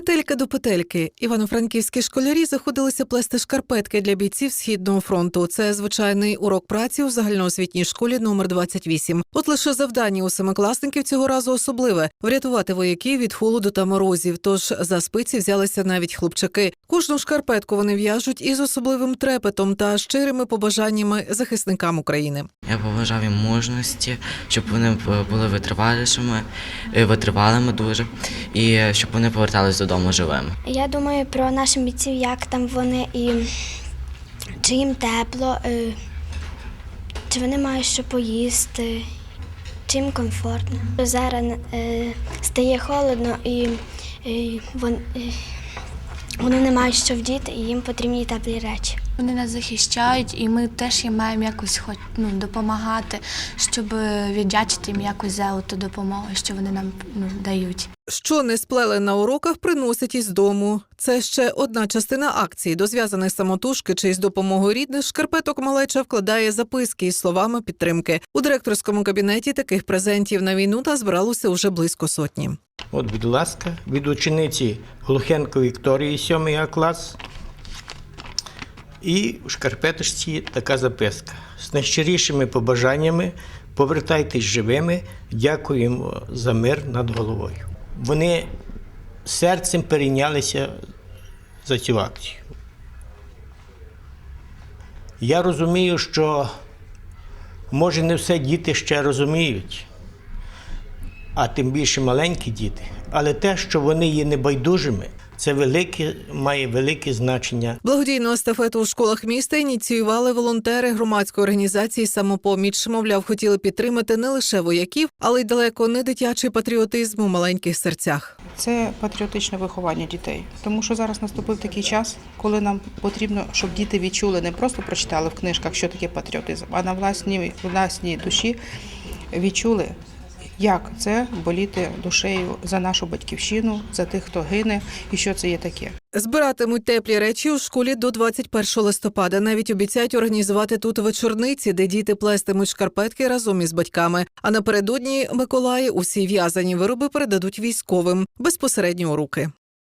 Петелька до петельки. Івано-франківські школярі заходилися плести шкарпетки для бійців східного фронту. Це звичайний урок праці у загальноосвітній школі номер 28. От лише завдання у семикласників цього разу особливе врятувати вояків від холоду та морозів. Тож за спиці взялися навіть хлопчаки. Кожну шкарпетку вони в'яжуть із особливим трепетом та щирими побажаннями захисникам України. Я побажав їм мужності, щоб вони були витривалішими, е, витривалими дуже, і е, щоб вони повертались додому живими. Я думаю про наших бійців, як там вони і чи їм тепло, е, чи вони мають що поїсти, чи їм комфортно. Зараз е, стає холодно і, е, вони не мають що вдіти, і їм потрібні теплі речі. Вони нас захищають, і ми теж їм маємо якось хоч ну, допомагати, щоб віддячити їм якось за ту допомогу, що вони нам ну, дають. Що не сплели на уроках, приносять із дому. Це ще одна частина акції. До зв'язаних самотужки чи з допомогою рідних шкарпеток малеча вкладає записки із словами підтримки. У директорському кабінеті таких презентів на війну та збиралося уже близько сотні. От, будь ласка, від учениці Глухенко Вікторії, 7 А клас. І в шкарпеточці така записка. З найщирішими побажаннями повертайтесь живими, дякуємо за мир над головою. Вони серцем перейнялися за цю акцію. Я розумію, що може не все діти ще розуміють а тим більше маленькі діти. Але те, що вони є небайдужими, це велике, має велике значення Благодійну естафету у школах міста ініціювали волонтери громадської організації самопоміч. Мовляв, хотіли підтримати не лише вояків, але й далеко не дитячий патріотизм у маленьких серцях. Це патріотичне виховання дітей, тому що зараз наступив такий час, коли нам потрібно, щоб діти відчули, не просто прочитали в книжках, що таке патріотизм, а на власній власній душі відчули, як це боліти душею за нашу батьківщину, за тих, хто гине, і що це є таке. Збиратимуть теплі речі у школі до 21 листопада. Навіть обіцяють організувати тут вечорниці, де діти плестимуть шкарпетки разом із батьками. А напередодні Миколаї усі в'язані вироби передадуть військовим безпосередньо у руки.